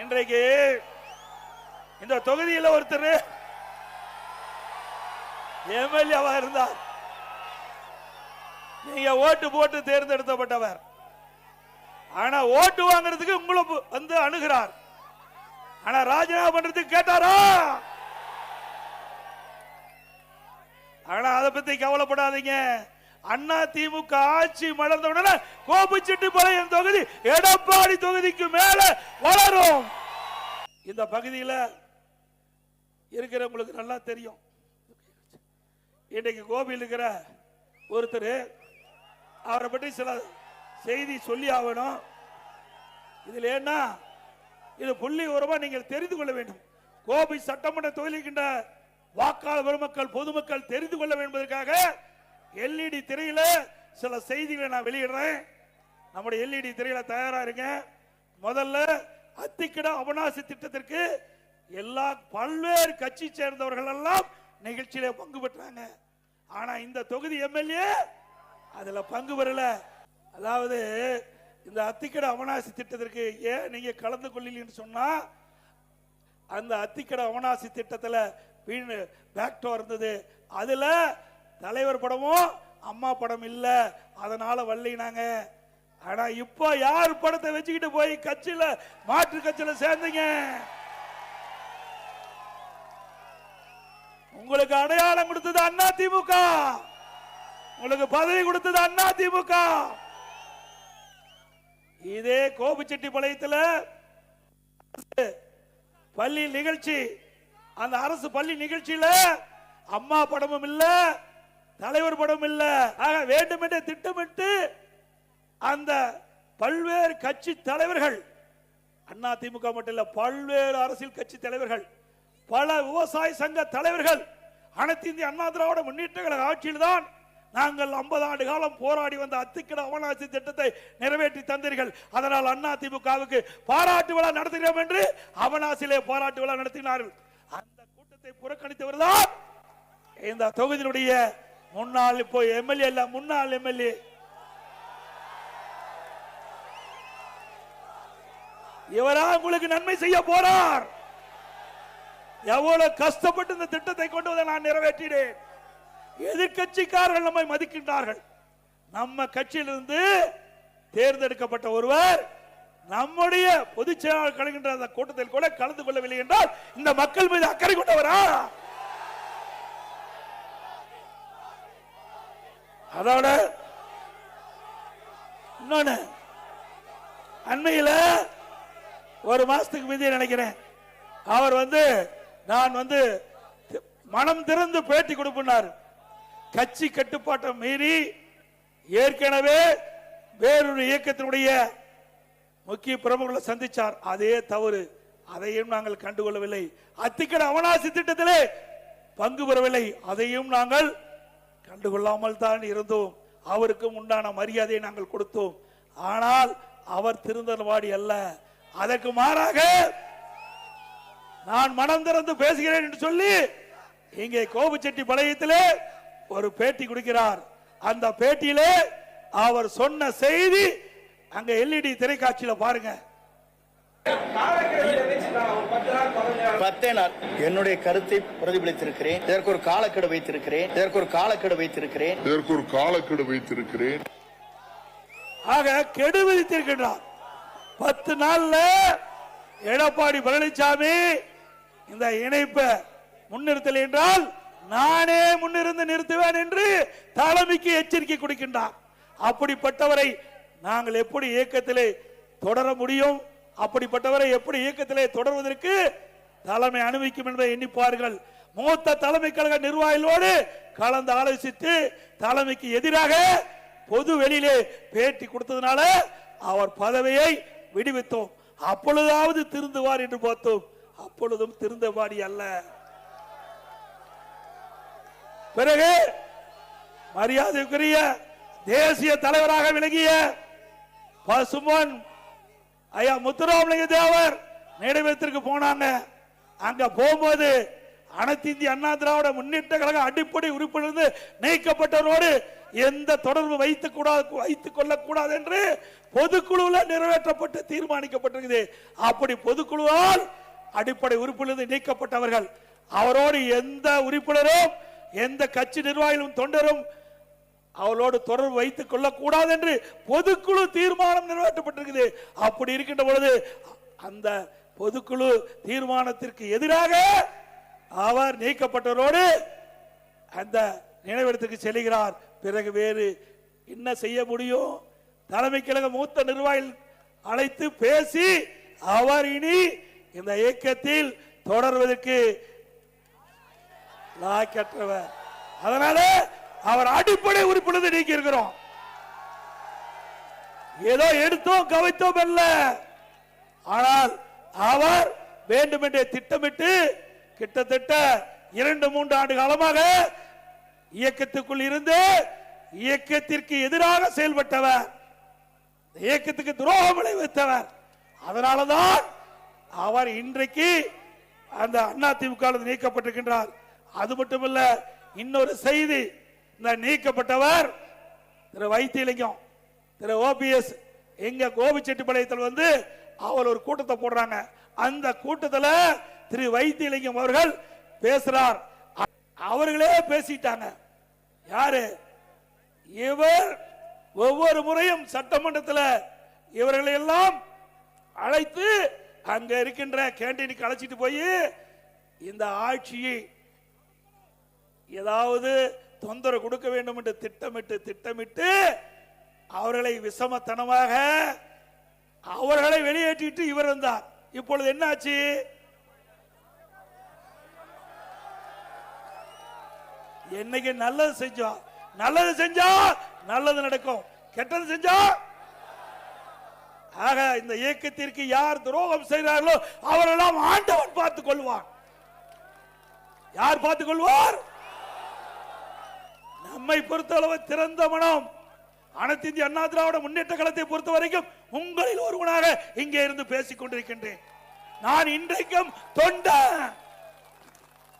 இன்றைக்கு இந்த தொகுதியில் ஒருத்தர் எம்எல்ஏவா இருந்தார். நீங்க ஓட்டு போட்டு தேர்ந்தெடுக்கப்பட்டவர். ஆனா ஓட்டு வாங்குறதுக்கு உங்களை வந்து அணுகிறார். ஆனா ராஜினாமா பண்றதுக்கு கேட்டாரா? ஆனா அதை பத்தி கவலைப்படாதீங்க. அண்ணா திமுக ஆட்சி மலர்ந்த உடனே கோபிச்செட்டிப்பாளையம் தொகுதி எடப்பாடி தொகுதிக்கு மேல வளரும். இந்த பகுதியில் இருக்கிறவங்களுக்கு நல்லா தெரியும். இன்றைக்கு கோபியில் இருக்கிற ஒருத்தர் அவரை பற்றி சில செய்தி சொல்லி ஆகணும். இதில் என்ன இது புள்ளி உரமா நீங்கள் தெரிந்து கொள்ள வேண்டும். கோபி சட்டமன்ற தொகுதிக்கின்ற வாக்காளர் பெருமக்கள் பொதுமக்கள் தெரிந்து கொள்ள வேண்டும் என்பதற்காக எல்இடி திரையில சில செய்திகளை நான் வெளியிடுறேன். நம்முடைய எல்இடி திரையில தயாரா இருங்க. முதல்ல அத்திக்கிட அவனாசி திட்டத்திற்கு எல்லா பல்வேறு கட்சி சேர்ந்தவர்கள் எல்லாம் நிகழ்ச்சியில பங்கு பெற்றாங்க. ஆனா இந்த தொகுதி எம்எல்ஏ அதுல பங்கு பெறல. அதாவது இந்த அத்திக்கட அவனாசி திட்டத்திற்கு ஏன் நீங்க கலந்து கொள்ளலன்னு சொன்னா அந்த அத்திக்கட அவனாசி திட்டத்துல பேக்டோ இருந்தது. அதுல தலைவர் படமும் அம்மா படம் இல்ல. அதனால வள்ளினாங்க. ஆனா இப்போ யார் படத்தை வச்சுக்கிட்டு போய் கட்சியில மாற்று கட்சியில சேர்ந்தீங்க? உங்களுக்கு அடையாளம் கொடுத்தது அண்ணா திமுக. உங்களுக்கு பதவி கொடுத்தது அண்ணா திமுக. இதே கோபிச்செட்டிப்பாளையத்துல பள்ளி நிகழ்ச்சி அந்த அரசு பள்ளி நிகழ்ச்சியில அம்மா படமும் இல்லை. தலைவர் படம் இல்ல. ஆக வேண்டுமென்றே திட்டமிட்டு அந்த பல்வேறு கட்சி தலைவர்கள் அண்ணா திமுக மட்டும் இல்ல பல்வேறு அரசியல் கட்சி தலைவர்கள் பல விவசாய சங்க தலைவர்கள் அனைத்து இந்திய அண்ணா திராவிட முன்னேற்ற கழக ஆட்சியில் தான் நாங்கள் 50 ஆண்டு காலம் போராடி வந்த அத்திக்கட அவனாசி திட்டத்தை நிறைவேற்றி தந்தீர்கள். அதனால் அண்ணா திமுகவுக்கு பாராட்டு விழா நடத்துகிறோம் என்று அவனாசிலே பாராட்டு விழா நடத்தினார்கள். அந்த கூட்டத்தை புறக்கணித்தவர் தான் இந்த தொகுதியினுடைய முன்னாள் இப்போ எம்எல்ஏ இல்ல முன்னாள் எம்எல்ஏ. இவரா உங்களுக்கு நன்மை செய்ய போறார். எவ்வளவு கஷ்டப்பட்டு இந்த திட்டத்தை கொண்டு வந்து நான் நிறைவேற்றினேன். எதிர்க்கட்சிக்காரர்கள் நம்மை மதிக்கின்றார்கள். நம்ம கட்சியிலிருந்து தேர்ந்தெடுக்கப்பட்ட ஒருவர் நம்முடைய பொதுச் செயலாளர் கலைகின்ற அந்த கூட்டத்தில் கூட கலந்து கொள்ளவில்லை என்றால் இந்த மக்கள் மீது அக்கறை கொண்டவரா? அதோட இன்னொன்னு அண்மையில ஒரு மாசத்துக்கு மீதி நினைக்கிறேன். அவர் வந்து நான் வந்து மனம் திறந்து பேட்டி கொடுப்பினார். கட்சி கட்டுப்பாட்டை மீறி ஏற்கனவே வேறொரு இயக்கத்தினுடைய முக்கிய பிரமுகர்களை சந்திச்சார். அதே தவறு. அதையும் நாங்கள் கண்டுகொள்ளவில்லை. அத்திக்கட அவனாசி திட்டத்திலே பங்கு பெறவில்லை. அதையும் நாங்கள் கண்டுகொள்ளாமல் தான் இருந்தோம். அவருக்கும் உண்டான மரியாதையை நாங்கள் கொடுத்தோம். ஆனால் அவர் திருந்தல்வாடி அல்ல. அதற்கு மாறாக நான் மனம் திறந்து பேசுகிறேன் என்று சொல்லி இங்கே கோபுச்செட்டி பழையத்திலே ஒரு பேட்டி கொடுக்கிறார். அந்த பேட்டியிலே அவர் சொன்ன செய்தி அங்க எல்இடி திரைக்காட்சியில பாருங்க. பத்தே நாள் என்னுடைய கருத்தை பிரதிபலித்திருக்கிறேன். இதற்கு ஒரு காலக்கெடு வைத்திருக்கிறேன். இதற்கு ஒரு காலக்கெடு வைத்திருக்கிறேன். இதற்கு ஒரு காலக்கெடு வைத்திருக்கிறேன். ஆக கெடு விதித்திருக்கின்றார். பத்து நாள்ல எடப்பாடி பழனிசாமி இந்த இணைப்பை முன்னிறுத்தல் என்றால் நானே முன்னிருந்து நிறுத்துவேன் என்று தலைமைக்கு எச்சரிக்கை கொடுக்கின்றார். அப்படிப்பட்டவரை நாங்கள் எப்படி இயக்கத்திலே தொடர முடியும்? அப்படிப்பட்டவரை எப்படி இயக்கத்திலே தொடர்வதற்கு தலைமை அனுமதிக்கும் என்பதை எண்ணிப்பார்கள். மூத்த தலைமை கழக நிர்வாகிகளோடு கலந்து ஆலோசித்து தலைமைக்கு எதிராக பொது வெளியிலே பேட்டி கொடுத்ததுனால அவர் பதவியை விடுவித்தோம். அப்பொழுதாவது திருந்துவார் என்று பார்த்தோம். அப்பொழுதும் திருந்தவாடி அல்ல. பிறகு மரியாதைக்குரிய தேசிய தலைவராக விளங்கிய பசுமன் ஐயா முத்துராமலிங்க தேவர் நினைவத்திற்கு போனாங்க. அங்க போகும்போது அனைத்து இந்திய அண்ணா திராவிட முன்னேற்ற கழக அடிப்படை உறுப்பினருந்து நீக்கப்பட்டவரோடு எந்த தொடர்பு வைத்துக் கூடாது வைத்துக் கொள்ளக்கூடாது என்று பொதுக்குழுவில் நிறைவேற்றப்பட்டு தீர்மானிக்கப்பட்டிருக்குது. அப்படி பொதுக்குழுவால் அடிப்படை உறுப்பிலிருந்து நீக்கப்பட்டவர்கள் அவரோடு எந்த உறுப்பினரும் எந்த கட்சி நிர்வாகிகளும் தொண்டரும் அவளோடு தொடர்பு வைத்துக் கொள்ளக்கூடாது என்று பொதுக்குழு தீர்மானம் நிறைவேற்றப்பட்டிருக்குது. அப்படி இருக்கின்ற பொழுது அந்த பொதுக்குழு தீர்மானத்திற்கு எதிராக அவர் நீக்கப்பட்டவரோடு அந்த நினைவிடத்துக்கு செல்கிறார். பிறகு வேறு என்ன செய்ய முடியும்? தலைமை கழக மூத்த நிர்வாகிகள் அழைத்து பேசி அவர் இனி இந்த இயக்கத்தில் தொடர்வதற்கு லாக்கற்றவர் அதனால அவர் அடிப்படை உறுப்பினர் நீக்கி இருக்கிறோம் ஏதோ எடுத்தோம் கவித்தோம் அல்ல. ஆனால் அவர் வேண்டுமென்றே திட்டமிட்டு கிட்டத்தட்ட இரண்டு மூன்று ஆண்டு காலமாக இயக்கத்துக்குள் இருந்து இயக்கத்திற்கு எதிராக செயல்பட்டவர். இயக்கத்துக்கு துரோகம் விளைவித்தவர். அதனாலதான் அவர் இன்றைக்கு அந்த அண்ணா திமுக நீக்கப்பட்டிருக்கின்றார். அது மட்டுமல்ல இன்னொரு செய்தி இந்த நீக்கப்பட்டவர் திரு வைத்தியலிங்கம் திரு ஓபிஎஸ் எங்க கோபிச்செட்டிப்பாளையத்தில் வந்து அவர் ஒரு கூட்டத்தை போடுறாங்க. அந்த கூட்டத்தில் திரு வைத்தியலிங்கம் அவர்கள் பேசுறார். அவர்களே பேசிட்டாங்க. யாரு? இவர் ஒவ்வொரு முறையும் சட்டமன்றத்தில் இவர்களை எல்லாம் அழைத்து அங்க இருக்கின்ற கேண்டீனுக்கு அழைச்சிட்டு போய் இந்த ஆட்சியை ஏதாவது தொந்தரவு கொடுக்க வேண்டும் என்று திட்டமிட்டு திட்டமிட்டு அவர்களை விஷமத்தனமாக அவர்களை வெளியேற்றிட்டு இவர் இருந்தார் இப்பொழுது என்னாச்சு? என்னைக்கு நல்லது செஞ்சோம் நல்லது செஞ்சா நல்லது நடக்கும். கெட்டது செஞ்சா? ஆக இந்த இயக்கத்திற்கு யார் துரோகம் செய்கிறார்களோ அவரெல்லாம் ஆண்டவன் பார்த்துக் கொள்வான். யார் பார்த்துக் கொள்வார்? நம்மை பொறுத்தளவு திறந்த மனம். அனைத்து இந்திய அண்ணா திராவிட முன்னேற்ற கழகத்தை பொறுத்த வரைக்கும் உங்களில் ஒருவனாக இங்கே இருந்து பேசிக் கொண்டிருக்கின்றேன். நான் இன்றைக்கும் தொண்ட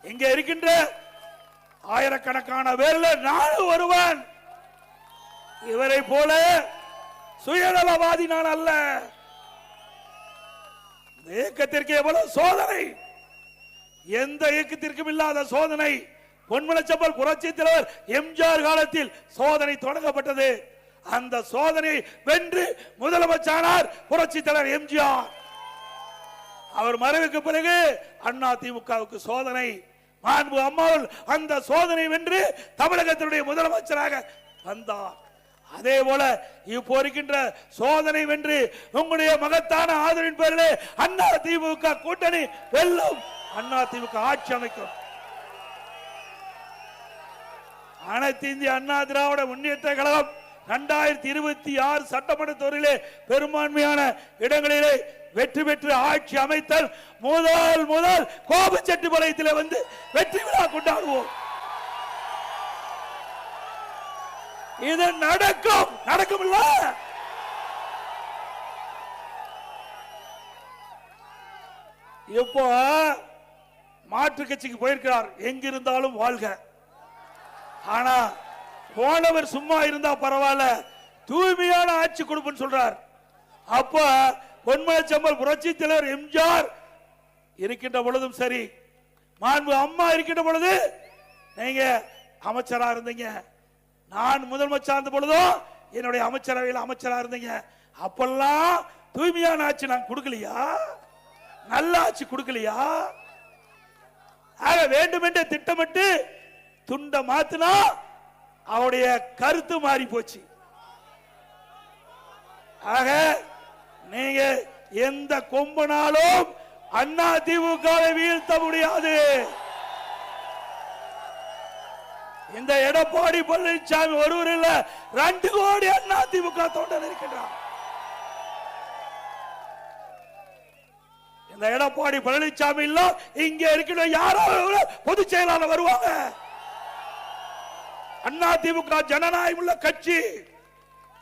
இங்கே இருக்கின்ற ஆயிரக்கணக்கான பேர்ல நானும் ஒருவன். இவரை போல சுயநலவாதி நான் அல்ல. இயக்கத்திற்கு எவ்வளவு சோதனை? எந்த இயக்கத்திற்கும் இல்லாத சோதனை. பொன்மனச்சம்பல் புரட்சி தலைவர் எம்ஜிஆர் காலத்தில் சோதனை தொடங்கப்பட்டது. அந்த சோதனை வென்று முதலமைச்சானார் புரட்சி தலைவர் எம்ஜிஆர். அவர் மறைவுக்கு பிறகு அண்ணா திமுகவுக்கு சோதனை. மாண்பு அம்மாவில் அந்த சோதனை வென்று தமிழகத்தினுடைய முதலமைச்சராக வந்தார். அதே போல இப்போ இருக்கின்ற சோதனை வென்று உங்களுடைய மகத்தான ஆதரவின் பேரிலே அண்ணா திமுக கூட்டணி வெல்லும். அண்ணா திமுக ஆட்சி அமைக்கும். அனைத்து இந்திய அண்ணா திராவிட முன்னேற்ற கழகம் இரண்டாயிரத்தி இருபத்தி ஆறு சட்டமன்ற தொகுதியிலே பெரும்பான்மையான இடங்களிலே வெற்றி பெற்று ஆட்சி அமைத்தல் முதல் முதல் கோபச்செட்டிப்பாளையத்திலே வந்து வெற்றி விழா கொண்டாடுவோம். இது நடக்கும். நடக்கும் இல்ல இப்போ மாற்று கட்சிக்கு போயிருக்கிறார். எங்கிருந்தாலும் வாழ்க. ஆனா போனவர் சும்மா இருந்தா பரவாயில்ல. தூய்மையான ஆட்சி கொடுப்புன்னு சொல்றார். அப்ப பொன்மனச்சம்பல் புரட்சி தலைவர் எம்ஜிஆர் இருக்கின்ற பொழுதும் சரி மாண்பு அம்மா இருக்கின்ற பொழுது நீங்க அமைச்சரா இருந்தீங்க. நான் முதலமைச்சா இருந்த பொழுதும் என்னுடைய அமைச்சரவையில் அமைச்சரா இருந்தீங்க. அப்பெல்லாம் தூய்மையான ஆட்சி நான் கொடுக்கலையா? நல்ல ஆட்சி கொடுக்கலையா? ஆக வேண்டுமென்றே திட்டமிட்டு துண்ட மாத்தினா அவருடைய கருத்து மாறி போச்சு. ஆக நீங்க எந்த கொம்பனாலும் அண்ணா திமுக வீழ்த்த முடியாது. இந்த எடப்பாடி பழனிசாமி ஒருவர் இல்ல ரெண்டு கோடி அண்ணா திமுக தொண்டர் இருக்கின்றார். இந்த எடப்பாடி பழனிசாமி இல்ல இங்க இருக்கிற யாரோ பொதுச் செயலாளர் வருவாங்க. அண்ணா திமுக ஜனநாயகம் உள்ள கட்சி.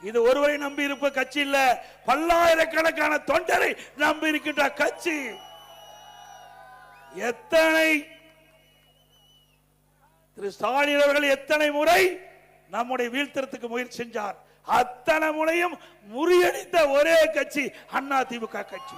இது ஒருவரை நம்பி இருப்ப கட்சி இல்ல. பல்லாயிரக்கணக்கான தொண்டரை நம்பி இருக்கின்ற கட்சி. எத்தனை திரு ஸ்டாலின் அவர்கள் எத்தனை முறை நம்முடைய வீழ்த்தறதுக்கு முயற்சி செஞ்சார். அத்தனை முறையும் முறியடித்த ஒரே கட்சி அண்ணா திமுக கட்சி.